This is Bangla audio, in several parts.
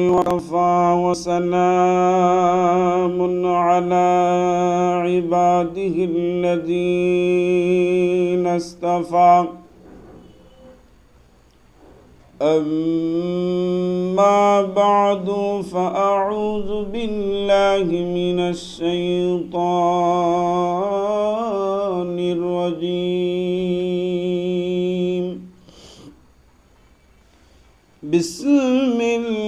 وكفى وسلام على عباده الذين اصطفى. أما بعد فأعوذ بالله من الشيطان الرجيم. بسم الله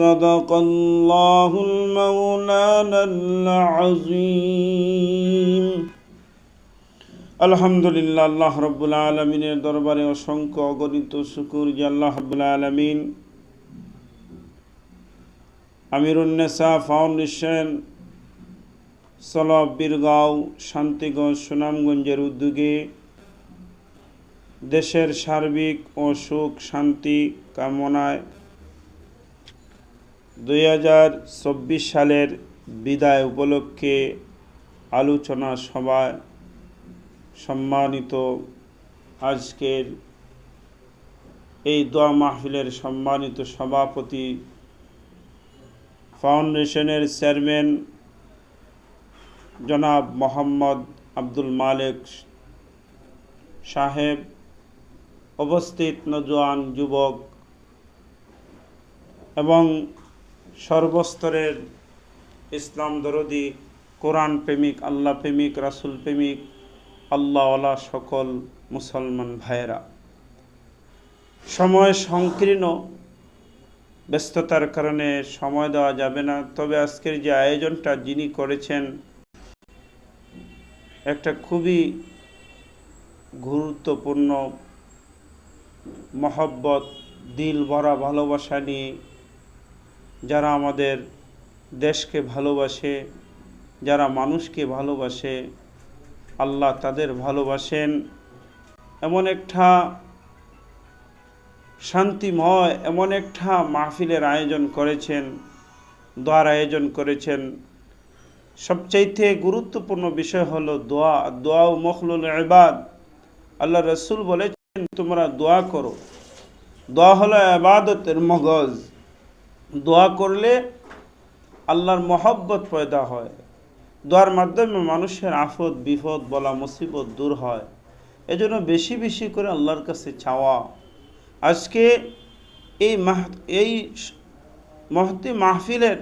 صدق الله المولانا العظيم আলহামদুলিল্লাহ আল্লাহ রব্বুল আলমিনের দরবারে অসংখ্য অগণিত শুকুর যে আল্লাহ রব্বুল আলমিন আমিরুন্নেসা ফাউন্ডেশন সলব বীরগাঁও শান্তিগঞ্জ সুনামগঞ্জের উদ্যোগে দেশের সার্বিক ও সুখ শান্তি কামনায় দুই হাজার চব্বিশ সালের বিদায় উপলক্ষে আলোচনা সভায় সম্মানিত আজকের এই দোয়া মাহফিলের সম্মানিত সভাপতি ফাউন্ডেশনের চেয়ারম্যান জনাব মোহাম্মদ আব্দুল মালেক সাহেব অবস্থিত নজওয়ান যুবক এবং সর্বস্তরের ইসলাম দরদি, কোরআন প্রেমিক, আল্লাহ প্রেমিক, রাসুল প্রেমিক, আল্লাহওয়ালা সকল মুসলমান ভাইয়েরা। সময় সংকীর্ণ, ব্যস্ততার কারণে সময় দেওয়া যাবে না। তবে আজকের যে আয়োজনটা যিনি করেছেন, একটা খুবই গুরুত্বপূর্ণ মহব্বত, দিল ভরা ভালোবাসা নিয়ে যারা আমাদের দেশকে ভালোবাসে, যারা মানুষকে ভালোবাসে, আল্লাহ তাদের ভালোবাসেন। এমন একটা শান্তিময়, এমন একটা মাহফিলের আয়োজন করেছেন, দোয়ার আয়োজন করেছেন। সবচাইতে গুরুত্বপূর্ণ বিষয় হলো দোয়া দোয়া ও মখলুল এবাদ আল্লাহ রসুল বলেছেন, তোমরা দোয়া করো। দোয়া হলো আবাদতের মগজ। দোয়া করলে আল্লাহর মহব্বত পয়দা হয়। দোয়ার মাধ্যমে মানুষের আফত, বিপদ বলা মুসিবত দূর হয়। এজন্য বেশি বেশি করে আল্লাহর কাছে চাওয়া। আজকে এই মাহ এই মহতি মাহফিলের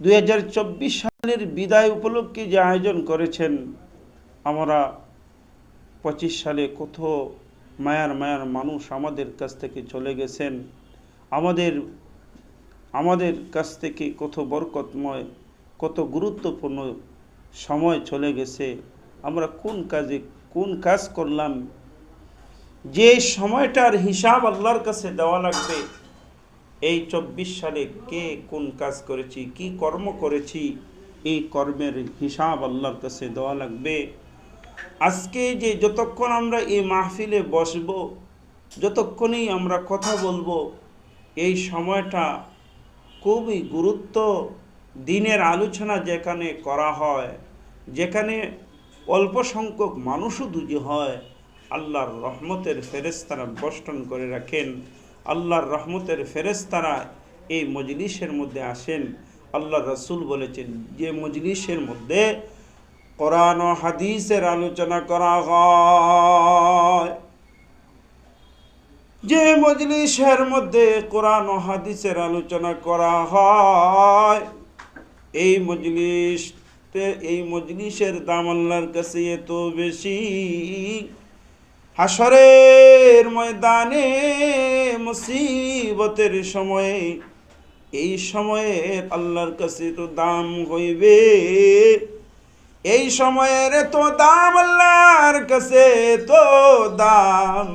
দু হাজার চব্বিশ সালের বিদায় উপলক্ষে যে আয়োজন করেছেন আমরা পঁচিশ সালে কত মায়ার মায়ার মানুষ আমাদের কাছ থেকে চলে গেছেন। আমাদের আমাদের কাছ থেকে কত বরকতময়, কত গুরুত্বপূর্ণ সময় চলে গেছে। আমরা কোন কাজে, কোন কাজ করলাম? যে সময়টার হিসাব আল্লাহর কাছে দেওয়া লাগবে, এই চব্বিশ সালে কে কোন কাজ করেছি, কি কর্ম করেছি, এই কর্মের হিসাব আল্লাহর কাছে দেওয়া লাগবে। আজকে যে যতক্ষণ আমরা এই মাহফিলে বসব, যতক্ষণই আমরা কথা বলব এই সময়টা খুবই গুরুত্ব দিনের আলোচনা যেখানে করা হয়, যেখানে অল্প সংখ্যক মানুষও দুজি হয়, আল্লাহর রহমতের ফেরেস্তারা বষ্টন করে রাখেন, আল্লাহর রহমতের ফেরেস্তারা এই মজলিসের মধ্যে আসেন। আল্লাহ রসুল বলেছেন, যে মজলিসের মধ্যে কোরআন হাদিসের আলোচনা করা হয়। যে মজলিসের মধ্যে কোরআন ও হাদিসের আলোচনা করা হয়, এই মজলিস এই মজলিসের দাম আল্লাহর কাছে এত বেশি। হাসরের ময়দানে মুসিবতের সময়ে, এই সময়ে আল্লাহর কাছে তো দাম হইবে? এই সময়ের তো দাম আল্লাহর কাছে তো দাম।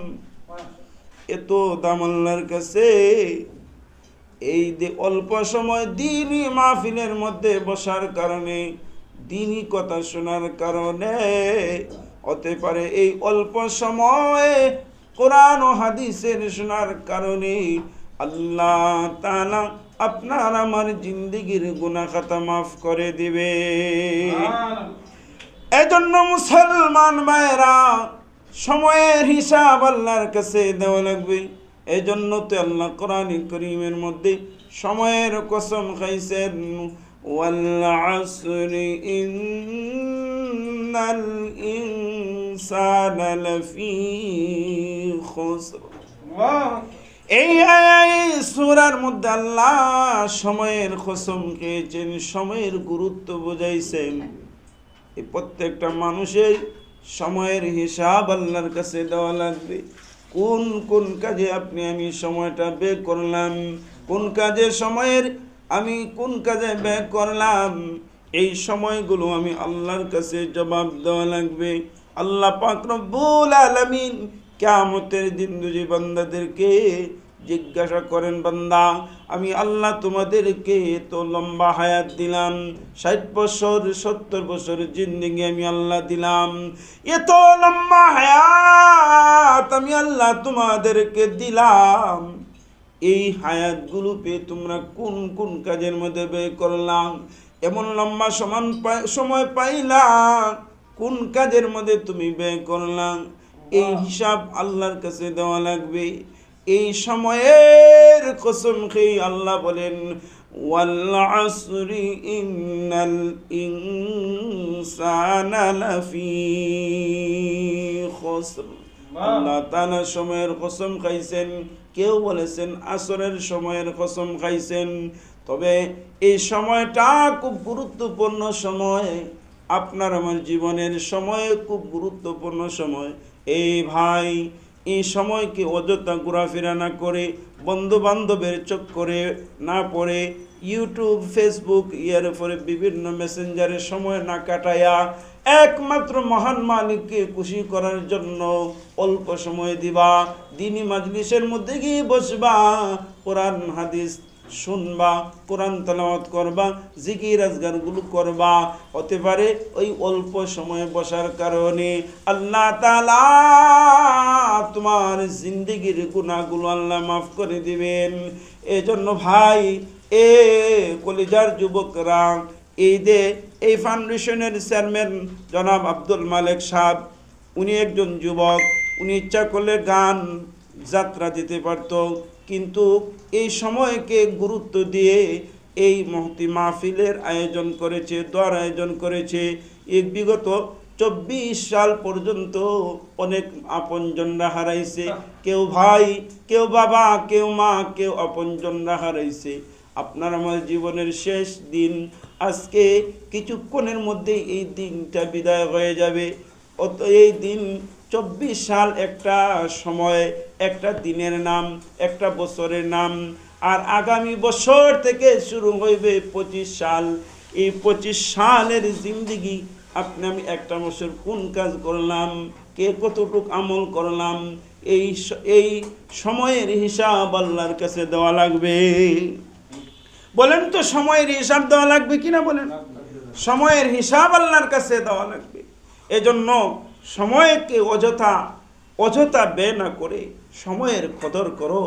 এত দাম আল্লাহর কাছে? এই যে অল্প সময় দিনই মাহফিলের মধ্যে বসার কারণে দিনই কথা শোনার কারণে হতে পারে এই অল্প সময়ে কোরআন ও হাদিসের শোনার কারণে আল্লাহ তাআলা আপনার আমার জিন্দিগির গুনাহ খাতা মাফ করে দিবে। এজন্য মুসলমান ভাইরা সময়ের হিসাব আল্লাহর কাছে দেওয়া লাগবে। এই জন্য তো আল্লাহ কোরআন করিমের মধ্যে সময়ের কসম খাইছেন এই মধ্যে আল্লাহ সময়ের সময়ের গুরুত্ব বুঝাইছেন। প্রত্যেকটা মানুষের সময়ের হিসাব আল্লাহর কাছে দেওয়া লাগবে। কোন কোন কাজে আপনি, আমি সময়টা ব্যয় করলাম? কোন কাজে সময়ের, আমি কোন কাজে ব্যয় করলাম? এই সময়গুলো আমি আল্লাহর কাছে জবাব দেওয়া লাগবে। আল্লাহ পাক রব্বুল আলামিন কিয়ামতের দিন দুজি বান্দাদেরকে জিজ্ঞাসা করেন, বান্দা, আমি আল্লাহ তোমাদেরকে তো লম্বা হায়াত দিলাম, ষাট বছর, সত্তর বছর জিন্দিগি আমি আল্লাহ দিলাম, এত লম্বা হায়াত আমি আল্লাহ তোমাদেরকে দিলাম। এই হায়াতগুলো পেয়ে তোমরা কোন কোন কাজের মধ্যে ব্যয় করলাম এমন লম্বা সমান সময় পাইলাম কোন কাজের মধ্যে তুমি ব্যয় করলাম এই হিসাব আল্লাহর কাছে দেওয়া লাগবে। এই সময়ের কসম খেয়ে আল্লাহ বলেন ওয়াল আসরি ইন্নাল ইনসানা লাফি খুসর। আল্লাহ তাআলা সময়ের কসম খাইছেন কেউ বলেছেন আসরের সময়ের কসম খাইছেন তবে এই সময়টা খুব গুরুত্বপূর্ণ সময়। আপনার আমার জীবনের সময় খুব গুরুত্বপূর্ণ সময়। এই ভাই এই সময়কে অযথা ঘোরাফেরা না করে বন্ধু বান্ধবের চক্করে না পড়ে ইউটিউব, ফেসবুক ইয়ার পরে বিভিন্ন মেসেঞ্জারে সময় না কাটায়া একমাত্র মহান মালিককে খুশি করার জন্য অল্প সময় দিবা। দিনী মাজলিসের মধ্যে গিয়ে বসবা। কোরআন, হাদিস শুনবা, কোরআন তেলাওয়াত করবা, জিকির আজগারগুলো করবা। হতে পারে ওই অল্প সময় বসার কারণে আল্লাহ তাআলা তোমার জিন্দিগির গুণাগুলো আল্লাহ মাফ করে দিবেন। এজন্য ভাই, এ কলিজার যুবকরা এই দে এই ফাউন্ডেশনের চেয়ারম্যান জনাব আব্দুল মালেক সাহেব, উনি একজন যুবক, উনি ইচ্ছা করলে গান যাত্রা দিতে পারত। কিন্তু এই সময়কে গুরুত্ব দিয়ে এই মহতি মাহফিলের আয়োজন করেছে, দোয়ার আয়োজন করেছে। এই বিগত চব্বিশ সাল পর্যন্ত অনেক আপনজনরা হারাইছে। কেউ ভাই, কেউ বাবা, কেউ মা, কেউ আপনজনরা হারাইছে। আপনার আমার জীবনের শেষ দিন। আজকে কিছুক্ষণের মধ্যেই এই দিনটা বিদায় হয়ে যাবে। অত এই দিন চব্বিশ সাল একটা সময় একটা দিনের নাম একটা বছরের নাম। আর আগামী বছর থেকে শুরু হইবে পঁচিশ সাল। এই পঁচিশ সালের জিন্দিগি আপনি আমি একটা বছর কোন কাজ করলাম কে কতটুক আমল করলাম এই এই সময়ের হিসাব আল্লাহর কাছে দেওয়া লাগবে। বলেন তো সময়ের হিসাব দেওয়া লাগবে কিনা বলেন? সময়ের হিসাব আল্লাহর কাছে দেওয়া লাগবে। এজন্য সময়কে অযথা অযথা ব্যয় না করে সময়ের কদর করো।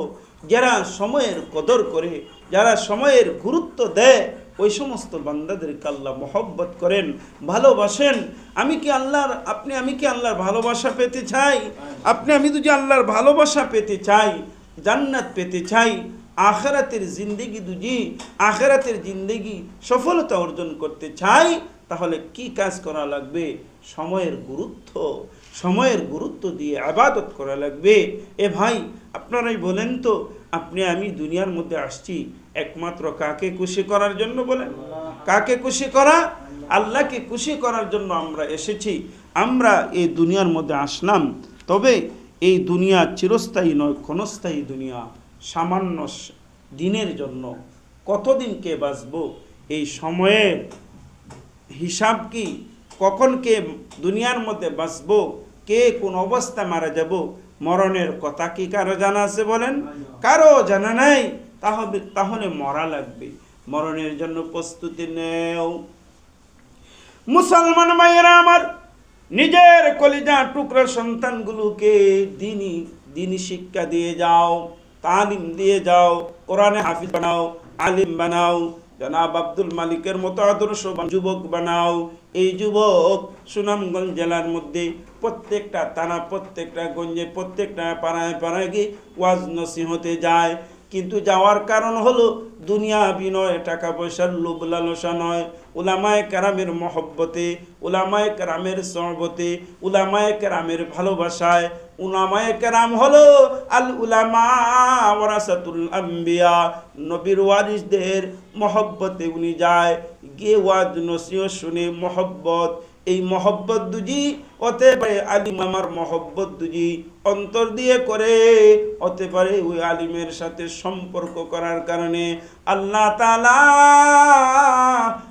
যারা সময়ের কদর করে, যারা সময়ের গুরুত্ব দেয়, ওই সমস্ত বান্দাদেরকে আল্লাহ মহব্বত করেন, ভালোবাসেন। আমি কি আল্লাহর, আপনি, আমি কি আল্লাহর ভালোবাসা পেতে চাই? আপনি, আমি যদি আল্লাহর ভালোবাসা পেতে চাই, জান্নাত পেতে চাই, আখেরাতের জিন্দেগি দুজি আখেরাতের জিন্দেগি সফলতা অর্জন করতে চাই, তাহলে কি কাজ করা লাগবে? সময়ের গুরুত্ব সময়ের গুরুত্ব দিয়ে আবাদত করা লাগবে। এ ভাই আপনারাই বলেন তো আপনি আমি দুনিয়ার মধ্যে আসছি একমাত্র কাকে খুশি করার জন্য বলেন? কাকে খুশি করা? আল্লাহকে খুশি করার জন্য আমরা এসেছি আমরা এই দুনিয়ার মধ্যে আসলাম। তবে এই দুনিয়া চিরস্থায়ী নয় ক্ষণস্থায়ী দুনিয়া। সামান্য দিনের জন্য কতদিন কে বাঁচব? এই সময়ের হিসাব কি? কখন কে দুনিয়ার মধ্যে বাঁচব, কে কোন অবস্থা মারা যাব, মরণের কথা কি কারও জানা আছে বলেন? কারও জানা নাই। তাহলে তাহলে মরা লাগবে। মরণের জন্য প্রস্তুতি নেও। মুসলমান মায়েরা আমার, নিজের কলিজা টুকরো সন্তানগুলোকে দিনই দিনই শিক্ষা দিয়ে যাও, তালিম দিয়ে যাও, কোরআনে হাফিজ বানাও, আলিম বানাও, জনাব আব্দুল মালিকের মতো আদর্শ যুবক বানাও এই যুবক সুনামগঞ্জ জেলার মধ্যে প্রত্যেকটা থানা, প্রত্যেকটা গঞ্জে, প্রত্যেকটা পাড়ায় পাড়ায় গিয়ে ওয়াজ নসিহতে যায়। কিন্তু যাওয়ার কারণ হলো দুনিয়া বিনয় টাকা পয়সার লোভ লালসা নয়। উলামায় কারামের মহব্বতে, উলামায় কেরামের সহবতে, উলামায় কারামের ভালোবাসায়। উলামায় কেরাম হলো আল উলামা ওয়ারাসাতুল আম্বিয়া। নবীর ওয়ারিসদের মহব্বতে উনি যায়। গিয়ে ওয়াজ নসিহ শুনে মহব্বত এই মহব্বত দুজি হতে পারে আলিম আমার মহব্বত দুজি অন্তর দিয়ে করে হতে পারে ওই আলিমের সাথে সম্পর্ক করার কারণে আল্লাহ তালা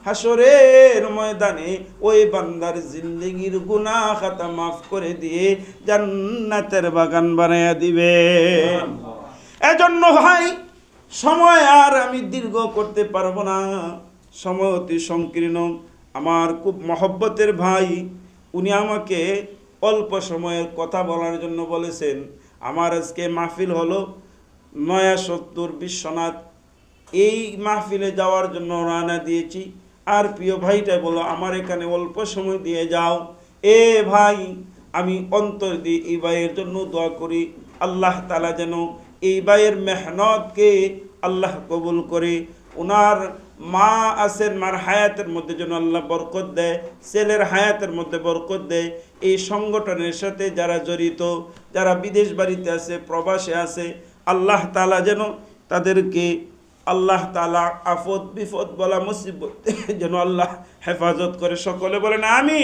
হাসরের ময়দানে ওই বান্দার জিন্দগির গুনাহ খাতা মাফ করে দিয়ে জান্নাতের বাগান বানাইয়া দিবে। এজন্য ভাই সময় আর আমি দীর্ঘ করতে পারব না। সময় অতি সংকীর্ণ। আমার খুব মহব্বতের ভাই, উনি আমাকে অল্প সময়ের কথা বলার জন্য বলেছেন, আমার আজকে মাহফিল হলো নয়া সত্তর বিশ্বনাথ। এই মাহফিলে যাওয়ার জন্য রানা দিয়েছি। আর প্রিয় ভাইটা বলো আমার এখানে অল্প সময় দিয়ে যাও। এ ভাই, আমি অন্তর দিয়ে এই ভাইয়ের জন্য দোয়া করি। আল্লাহ তালা যেন এই ভাইয়ের মেহনতকে আল্লাহ কবুল করে। ওনার মা আছেন মার হায়াতের মধ্যে যেন আল্লাহ বরকত দেয়, ছেলের হায়াতের মধ্যে বরকত দেয়। এই সংগঠনের সাথে যারা জড়িত, যারা বিদেশ বাড়িতে আছে, প্রবাসে আছে, আল্লাহ তালা যেন তাদেরকে আল্লাহ তালা আফত বিপদ বলা মুসিবত যেন আল্লাহ হেফাজত করে সকলে বলেন আমি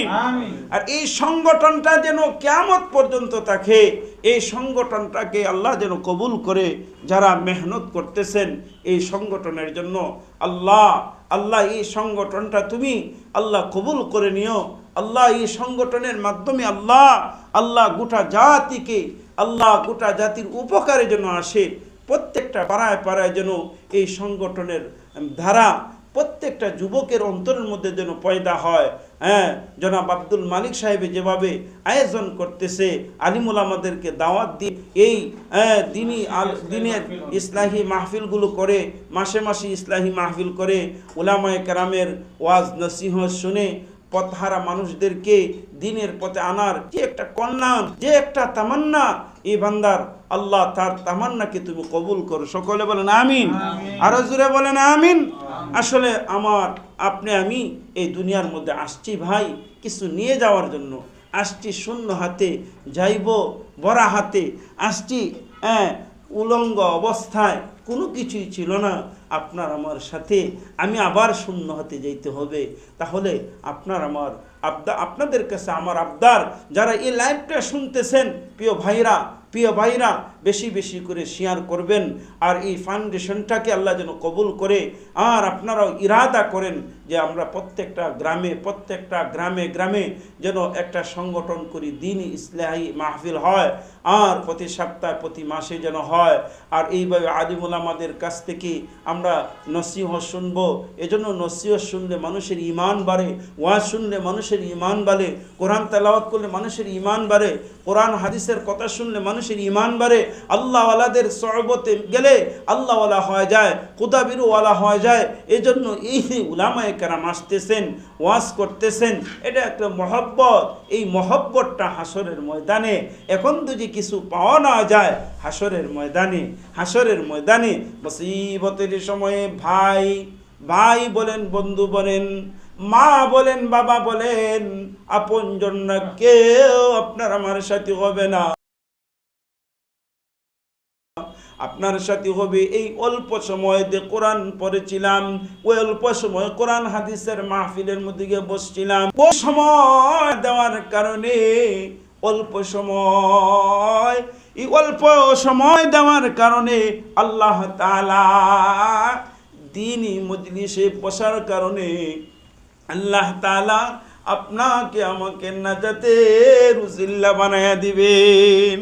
আর এই সংগঠনটা যেন কেয়ামত পর্যন্ত থাকে এই সংগঠনটাকে আল্লাহ যেন কবুল করে যারা মেহনত করতেছেন এই সংগঠনের জন্য আল্লাহ আল্লাহ এই সংগঠনটা তুমি আল্লাহ কবুল করে নিও। আল্লাহ এই সংগঠনের মাধ্যমে আল্লাহ আল্লাহ গোটা জাতিকে আল্লাহ গোটা জাতির উপকারে যেন আসে। প্রত্যেকটা পাড়ায় পাড়ায় যেন এই সংগঠনের ধারা প্রত্যেকটা যুবকের অন্তরের মধ্যে যেন পয়দা হয়। হ্যাঁ জনাব আব্দুল মালিক সাহেবে যেভাবে আয়োজন করতেছে আলিমুল আমাদেরকে দাওয়াত দিয়ে এই হ্যাঁ, দিনই দিনের ইসলাহি মাহফিলগুলো করে মাসে মাসে ইসলাহি মাহফিল করে ওলামায় কেরামের ওয়াজ নসিহ শুনে পথহারা মানুষদেরকে দিনের পথে আনার যে একটা কন্যা যে একটা তামান্না এই বান্দার আল্লাহ তার তামান্নাকে তুমি কবুল করো। সকলে বলেন আমিন। আরও জুড়ে বলেন আমিন। আসলে আমার আপনি আমি এই দুনিয়ার মধ্যে আসছি ভাই কিছু নিয়ে যাওয়ার জন্য। আসছি শূন্য হাতে যাইব বড়া হাতে। আসছি হ্যাঁ উলঙ্গ অবস্থায়। কোনো কিছুই ছিল না। আপনার আমার সাথে আমি আবার শূন্য হতে যাইতে হবে। তাহলে আপনার আমার আবদা, আপনাদের কাছে আমার আবদার, যারা এই লাইভটা শুনতেছেন, প্রিয় ভাইরা প্রিয় ভাইরা বেশি বেশি করে শেয়ার করবেন আর এই ফাউন্ডেশনটাকে আল্লাহ যেন কবুল করে। আর আপনারাও ইরাদা করেন যে আমরা প্রত্যেকটা গ্রামে প্রত্যেকটা গ্রামে গ্রামে যেন একটা সংগঠন করি, দিন ইসলাহী মাহফিল হয় আর প্রতি সপ্তাহে, প্রতি মাসে যেন হয়। আর এইভাবে আলিমুল আমাদের কাছ থেকে আমরা নসিহ শুনব। এজন্য নসিহ শুনলে মানুষের ইমান বাড়ে, ওয়াজ শুনলে মানুষের ইমান বাড়ে, কোরআন তেলাওয়াত করলে মানুষের ইমান বাড়ে, কোরআন, হাদিসের কথা শুনলে মানুষের ইমান বাড়ে আল্লাহওয়ালাদের সহবতে গেলে আল্লাহওয়ালা হয়ে যায় কুদাবিরুওয়ালা হয়ে যায়। এজন্য এই উলামায়ে কেরাম আসতেছেন, ওয়াজ করতেছেন। এটা একটা মহব্বত। এই মহব্বতটা হাসরের ময়দানে। এখন যদি কিছু পাওয়া না যায় হাসরের ময়দানে হাসরের ময়দানে মুসিবতের সময়ে ভাই ভাই বলেন, বন্ধু বলেন, মা বলেন, বাবা বলেন আপন জন্য কেউ আপনার আমার সাথে হবে না। আপনার সাথে হবে এই অল্প সময়তে কোরআন পড়েছিলাম, ওই অল্প সময় কোরআন হাদিসের মাহফিলের মধ্যে গিয়ে বসছিলাম। ও সময় দেওয়ার কারণে অল্প সময়, এই অল্প সময় দেওয়ার কারণে আল্লাহ তাআলা দিনই মজলিসে বসার কারণে আল্লাহ তাআলা আপনাকে আমাকে নাজাতে রুজিল্লা বানায়া দিবেন।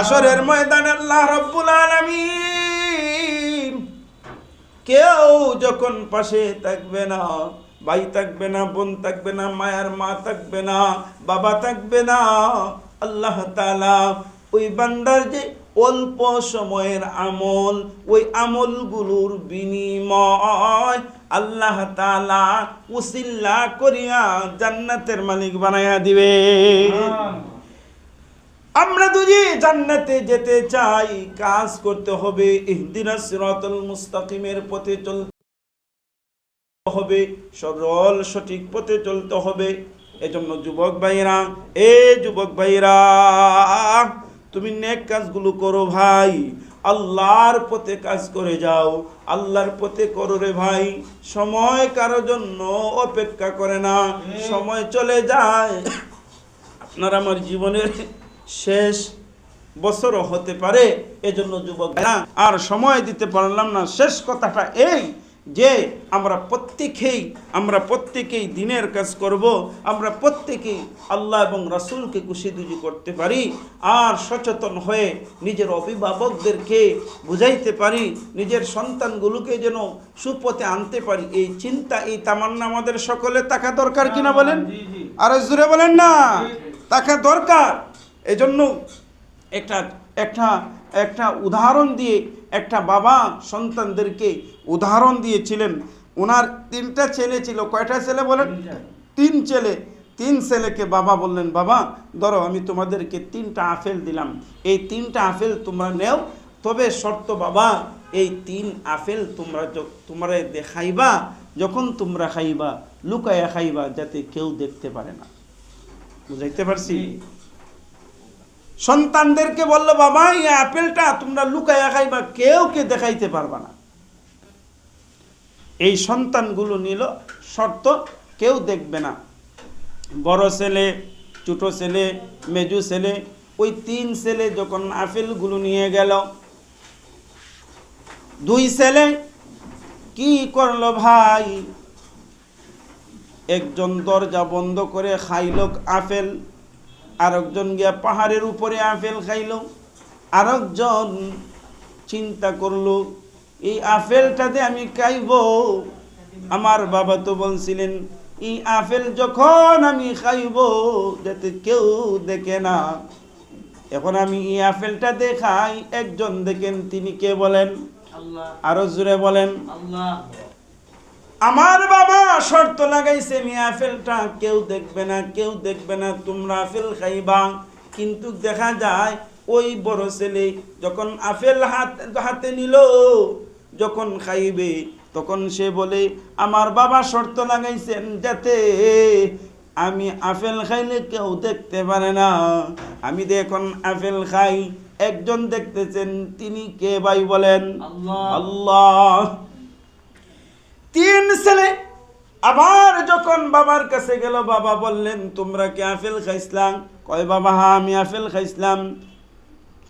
আসরের ময়দানে আল্লাহ রব্বুল আলামিন কেউ যখন পাশে থাকবে না, ভাই থাকবে না, বোন থাকবে না, মায়ার মা থাকবে না, বাবা থাকবে না, আল্লাহ তাআলা ওই বান্দার যে অল্প সময়ের আমল, ওই আমলগুলোর বিনিময় আল্লাহ তাআলা উসিল্লা করিয়া জান্নাতের মালিক বানাইয়া দিবে। আমরা যদি জান্নাতে যেতে চাই, কাজ করতে হবে, ইহদিনা সিরাতাল মুস্তাকিমের পথে চলতে হবে, সরল সঠিক পথে চলতে হবে। এজন্য যুবক ভাইরা এ যুবক ভাইরা তুমি নেক কাজগুলো করো ভাই, আল্লাহর পথে কাজ করে যাও, আল্লাহর পথে করো রে ভাই। সময় কারও জন্য অপেক্ষা করে না, সময় চলে যায়। আপনার আমার জীবনের শেষ বছরও হতে পারে। এজন্য যুবক ভাইরা আর সময় দিতে পারলাম না। শেষ কথাটা এই যে আমরা প্রত্যেকেই আমরা প্রত্যেকেই দিনের কাজ করব। আমরা প্রত্যেকেই আল্লাহ এবং রাসূলকে খুশি দুজি করতে পারি। আর সচেতন হয়ে নিজের অভিভাবকদেরকে বুঝাইতে পারি। নিজের সন্তানগুলোকে যেন সুপথে আনতে পারি। এই চিন্তা এই তামান্না আমাদের সকলে থাকা দরকার কিনা বলেন? আর জুড়ে বলেন না? থাকা দরকার। এজন্য একটা একটা একটা উদাহরণ দিয়ে একটা বাবা সন্তানদেরকে উদাহরণ দিয়েছিলেন। ওনার তিনটা ছেলে ছিল। কয়টা ছেলে বলেন? তিন ছেলে। তিন ছেলেকে বাবা বললেন বাবা ধরো আমি তোমাদেরকে তিনটা আপেল দিলাম। এই তিনটা আপেল তোমরা নেও। তবে শর্ত বাবা এই তিন আপেল তোমরা তোমরা দেখাইবা যখন তোমরা খাইবা লুকায়া খাইবা যাতে কেউ দেখতে পারে না। বুঝাইতে পারছি? সন্তানদেরকে বলল, বাবা, এই আপেলটা তোমরা লুকায়া খাইবা, কেউ কে দেখাইতে পারবা না। এই সন্তানগুলো নিল, শর্ত, কেউ দেখবে না। বড় ছেলে, ছোট ছেলে, মেজু ছেলে, ওই তিন ছেলে যখন আপেলগুলো নিয়ে গেল, দুই ছেলে কি করল ভাই? একজন দরজা বন্ধ করে খাইল আপেল আরেকজন গিয়া পাহাড়ের উপরে আপেল খাইল আরেকজন চিন্তা করল এই আপেলটাতে আমি খাইব? আমার বাবা তো বলছিলেন এই আপেল যখন আমি খাইব যাতে কেউ দেখে না। এখন আমি এই আপেলটা দেখাই একজন দেখেন তিনি কে বলেন? আরও জুড়ে বলেন। আল্লাহ। আমার বাবা শর্ত লাগাইছে আমি আপেলটা কেউ দেখবে না কেউ দেখবে না তোমরা আপেল খাইবা। কিন্তু দেখা যায় ওই বড় ছেলে যখন আপেল হাত হাতে নিল যখন খাইবে তখন সে বলে আমার বাবা শর্ত লাগাইছেন যাতে আমি আপেল খাইলে কেউ দেখতে পারে না। আমি দেখুন আপেল খাই একজন দেখতেছেন তিনি কে ভাই বলেন? আল্লাহ। তিন ছেলে। আবার যখন বাবার কাছে গেল, বাবা বললেন, তোমরা কি আপেল খাইছিলাম কয়, বাবা হ্যাঁ আমি আপেল খাইছিলাম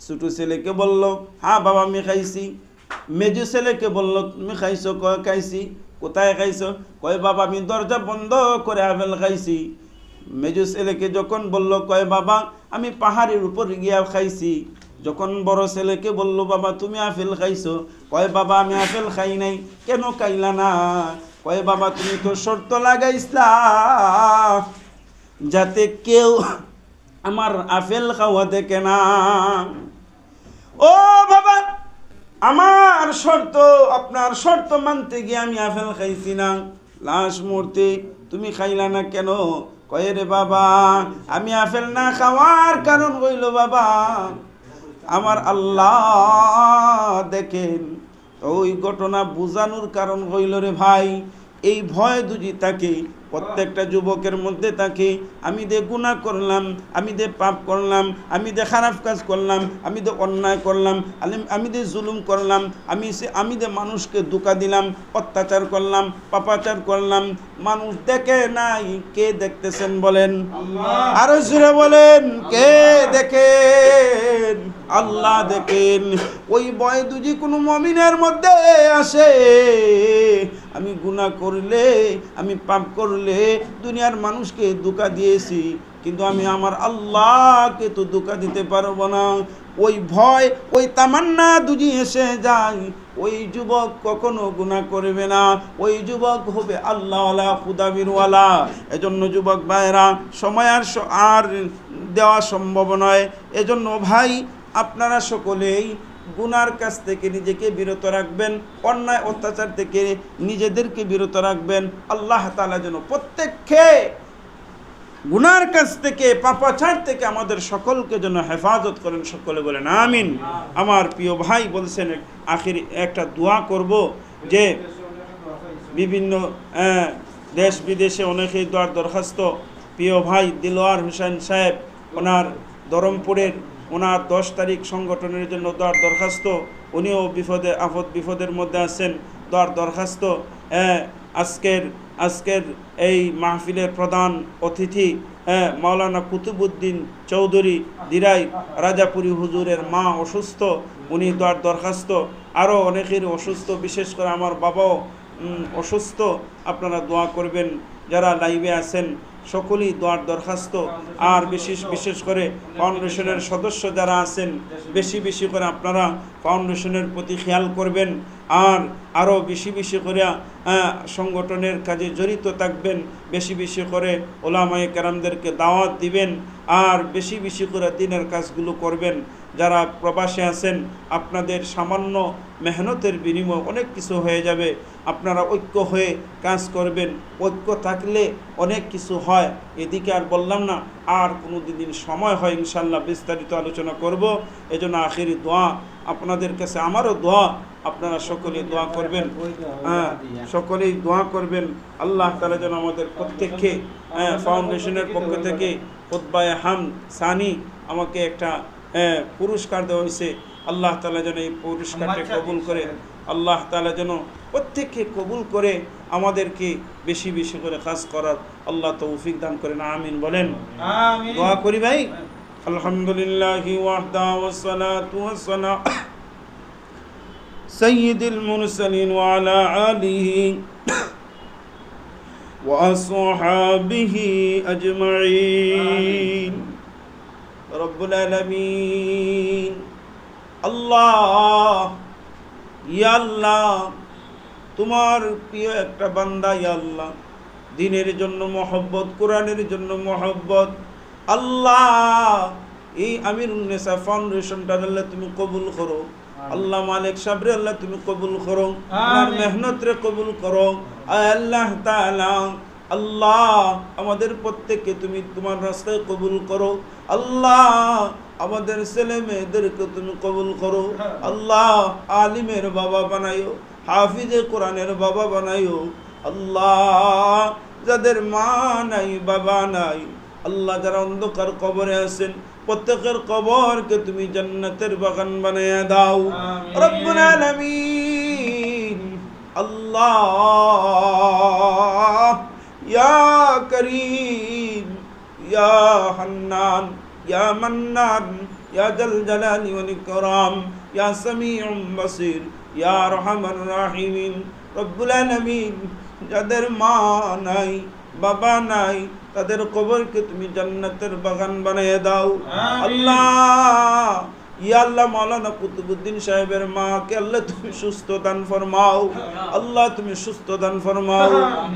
ছোট ছেলেকে বলল হ্যাঁ বাবা, আমি খাইছি। মেজু ছেলেকে বলল, তুমি খাইছো কয় খাইছি? কোথায় খাইছো? কয়, বাবা, আমি দরজা বন্ধ করে আপেল খাইছি। মেজু ছেলেকে যখন বলল, কয়, বাবা, আমি পাহাড়ের উপর গিয়া খাইছি। যখন বড় ছেলেকে বলল, বাবা, তুমি আপেল খাইছো? কয়, বাবা, আমি আপেল খাই নাই। কেন খাইলা না? কয়, বাবা, তুমি তো শর্ত লাগাইছিলা যাতে কেউ আমার আপেল খাওয়া দেখে না। ও, বাবা, আমার শর্ত, আপনার শর্ত মানতে গিয়ে আমি আপেল খাইছি না। লাশ মুহূর্তে তুমি খাইলা না কেন? কয়ে রে বাবা, আমি আপেল না খাওয়ার কারণ হইল, বাবা আমার আল্লাহ দেখেন। ওই ঘটনা বুঝানোর কারণ হইল রে ভাই, এই ভয় দুজি তাকে, প্রত্যেকটা যুবকের মধ্যে তাকে, আমি দে গুণা করলাম, আমি দে পাপ করলাম, আমি দে খারাপ কাজ করলাম, আমি দে অন্যায় করলাম আমি দে জুলুম করলাম, আমি সে, আমি দে মানুষকে ধোকা দিলাম, অত্যাচার করলাম, পাপাচার করলাম মানুষ দেখে নাই, কে দেখতেছেন বলেন? আরও জুড়ে বলেন, কে দেখেন? আল্লাহ দেখেন। ওই বয় দুজি কোনো মমিনের মধ্যে আসে। আমি গুনাহ করলে, আমি পাপ করলে দুনিয়ার মানুষকে দুকা দিয়েছি, কিন্তু আমি আমার আল্লাহকে তো ধোকা দিতে পারব না। ওই ভয়, ওই তামান্না দুজি এসে যায়। ওই যুবক কখনো গুণা করবে না। ওই যুবক হবে আল্লাহওয়ালা, খুদাবিরওয়ালা। এজন্য যুবক ভাইরা সময় আর আর দেওয়া সম্ভব নয়। এজন্য ভাই, আপনারা সকলেই গুনার কাছ থেকে নিজেকে বিরত রাখবেন, অন্যায়, অত্যাচার থেকে নিজেদেরকে বিরত রাখবেন। আল্লাহ তালা যেন প্রত্যেককে গুনার কাছ থেকে, পাপাচার থেকে আমাদের সকলকে যেন হেফাজত করেন সকলে বলেন, আমিন। আমার প্রিয় ভাই বলছেন, আখির একটা দোয়া করব যে বিভিন্ন দেশ বিদেশে অনেকেই দোয়ার দরখাস্ত। প্রিয় ভাই দিলোয়ার হোসেন সাহেব, ওনার ধরমপুরের, ওনার দশ তারিখ সংগঠনের জন্য দোয়ার দরখাস্ত। উনিও বিপদে, আপদ বিপদের মধ্যে আছেন দোয়ার দরখাস্ত। আজকের আজকের এই মাহফিলের প্রধান অতিথি হ্যাঁ মাওলানা কুতুবুদ্দিন চৌধুরী দিরাই, রাজাপুরী হুজুরের মা অসুস্থ, উনি দোয়ার দরখাস্ত। আরও অনেকের অসুস্থ, বিশেষ করে আমার বাবাও অসুস্থ। আপনারা দোয়া করবেন, যারা লাইভে আছেন, সকলেই দোয়ার দরখাস্ত। আর বিশেষ বিশেষ করে ফাউন্ডেশনের সদস্য যারা আছেন, বেশি বেশি করে আপনারা ফাউন্ডেশনের প্রতি খেয়াল করবেন। আর আরও বেশি বেশি করে সংগঠনের কাজে জড়িত থাকবেন। বেশি বেশি করে ওলামায়ে কেরামদেরকে দাওয়াত দিবেন আর বেশি বেশি করে দিনের কাজগুলো করবেন। যারা প্রবাসে আছেন, আপনাদের সামান্য মেহনতের বিনিময় অনেক কিছু হয়ে যাবে। আপনারা ঐক্য হয়ে কাজ করবেন। ঐক্য থাকলে অনেক কিছু হয়, এদিকে আর বললাম না। আর কোনো দিন সময় হয় ইনশাল্লাহ বিস্তারিত আলোচনা করব। এজন্য আখেরি দোয়া আপনাদের কাছে আমারও দোয়া আপনারা সকলে দোয়া করবেন। হ্যাঁ সকলেই দোয়া করবেন। আল্লাহ তালা যেন আমাদের প্রত্যেককে হ্যাঁ, ফাউন্ডেশনের পক্ষ থেকে খুদ্বায় হাম সানি আমাকে একটা হ্যাঁ, পুরস্কার দেওয়া হয়েছে। আল্লাহ তালা যেন এই পুরস্কারটা কবুল করে আল্লাহ তালা যেন প্রত্যেককে কবুল করে আমাদেরকে বেশি বেশি করে কাজ করার আল্লাহ তৌফিক দান করেন। আমিন বলেন। দোয়া করি ভাই। আলহামদুলিল্লাহ ওয়াহদা ওয়াসসালাতু ওয়াসসালাম سيد المرسلين وعلى آله وأصحابه أجمعين رب العالمين الله ইয়া আল্লাহ তোমার প্রিয় একটা বান্দা ইয়া আল্লাহ দিনের জন্য মহব্বত কোরআনের জন্য মহব্বত আল্লাহ এই আমির উন্নেসা ফাউন্ডেশনটা আল্লাহ তুমি কবুল করো। আল্লাহ মালিক সাবরে আল্লাহ তুমি কবুল করো। আর মেহনত রে কবুল করো। আল্লাহ তাআলা আল্লাহ আমাদের প্রত্যেককে তুমি তোমার রাস্তায় কবুল করো। আল্লাহ আমাদের ছেলে মেয়েদেরকে তুমি কবুল করো। আল্লাহ আলিমের বাবা বানাইও হাফিজে কোরআনের বাবা বানাইও। আল্লাহ যাদের মা নাই বাবা নাই আল্লাহ যারা অন্ধকার কবরে আছেন প্রত্যেকের কবরকে তুমি জান্নাতের বাগান বানিয়ে দাও। রব্বুল আলামিন। আল্লাহ। ইয়া করিম। ইয়া হান্নান। ইয়া মান্নান। ইয়া জাল জালালি ওয়াল ইকরাম। ইয়া সামিউম বাসির। ইয়া রহমান রাহিমিন। রব্বুল আলামিন। যাদের মা নাই বাবা নাই তাদের কবরকে তুমি জান্নাতের বাগান বানিয়ে দাও। আল্লাহ! আল্লাহ মাওলানা কুতুবুদ্দিন সাহেবের মাকে আল্লাহ তুমি সুস্থ দান ফরমাও। আল্লাহ তুমি সুস্থ দান ফরমাও।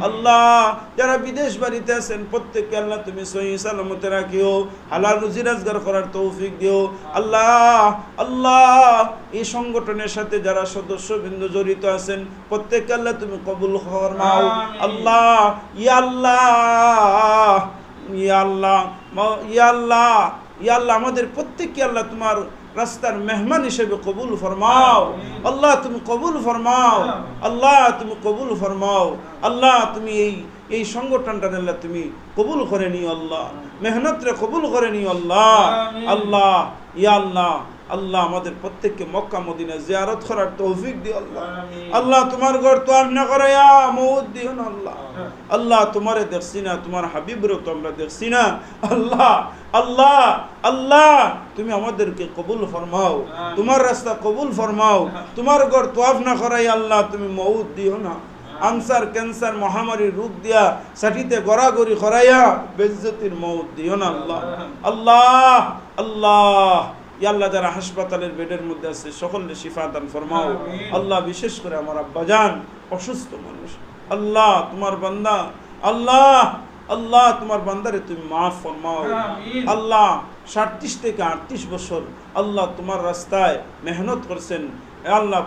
আল্লাহ যারা বিদেশ বাড়িতে আছেন প্রত্যেককে আল্লাহ তুমি সহি সালামতে রাখিও। হালাল রুজি রোজগার করার তৌফিক দিও। আল্লাহ আল্লাহ এই সংগঠনের সাথে যারা সদস্য বিন্দু জড়িত আছেন প্রত্যেককে আল্লাহ তুমি কবুল ফরমাও। আল্লাহ ইয়া আল্লাহ ইয়া আল্লাহ ইয়া আল্লাহ ইয়া আল্লাহ আমাদের প্রত্যেককে আল্লাহ তোমার রাস্তার মেহমান হিসেবে কবুল ফরমাও। আল্লাহ তুমি কবুল ফরমাও। আল্লাহ তুমি কবুল ফরমাও। আল্লাহ তুমি এই এই সংগঠনটা আল্লাহ তুমি কবুল করে নিও আল্লাহ। মেহনতরে কবুল করে নিও আল্লাহ। আল্লাহ ইয়া আল্লাহ আল্লাহ আমাদের প্রত্যেককে মক্কা মদিনা জিয়ারত করার তৌফিক দিও আল্লাহ। আল্লাহ তোমার ঘর তো আর না মৌত দিও না আল্লাহ। আল্লাহ তোমারে দেখছি না তোমার হাবিবরও তো আমরা দেখছি না। আল্লাহ আল্লাহ আল্লাহ তুমি আমাদেরকে কবুল ফরমাও তোমার রাস্তা কবুল ফরমাও তোমার ঘর তোয়াফ না করাই আল্লাহ তুমি মৌত দিও না। আনসার ক্যান্সার মহামারী রোগ দিয়া সাটিতে গড়াগড়ি করাইয়া বেজ্জতির মৌত দিও না আল্লাহ। আল্লাহ আল্লাহ। আল্লাহ যারা হাসপাতালের বেডের মধ্যে আছে সকলে শিফা দান ফরমাও। আল্লাহ বিশেষ করে আমার আব্বাজান অসুস্থ মানুষ। আল্লাহ তোমার বান্দা আল্লাহ আল্লাহ তোমার বান্দারে তুমি মাফ ফরমাও। আল্লাহ সাতত্রিশ থেকে আটত্রিশ বছর আল্লাহ তোমার রাস্তায় মেহনত করছেন। আল্লাহ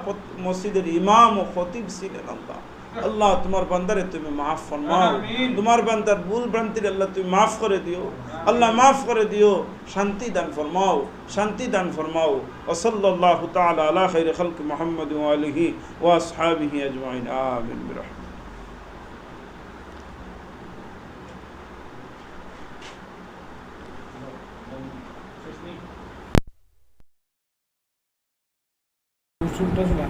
মসজিদের ইমাম ও খতিব ছিলেন আল্লাহ। আল্লাহ তোমার বান্দারে তুমি মাফ ফরমাও। তোমার বান্দার ভুল ভ্রান্তির আল্লাহ তুমি মাফ করে দিও। আল্লাহ মাফ করে দিও, শান্তি দান ফরমাও, শান্তি দান ফরমাও। ওসল্লাল্লাহু তাআলা আলা খাইরি খালকি মুহাম্মদ ওয়া আলিহি ওয়া আসহাবিহি আজমাইন। আমিন বিরহমাতিহি শুনতেছ না।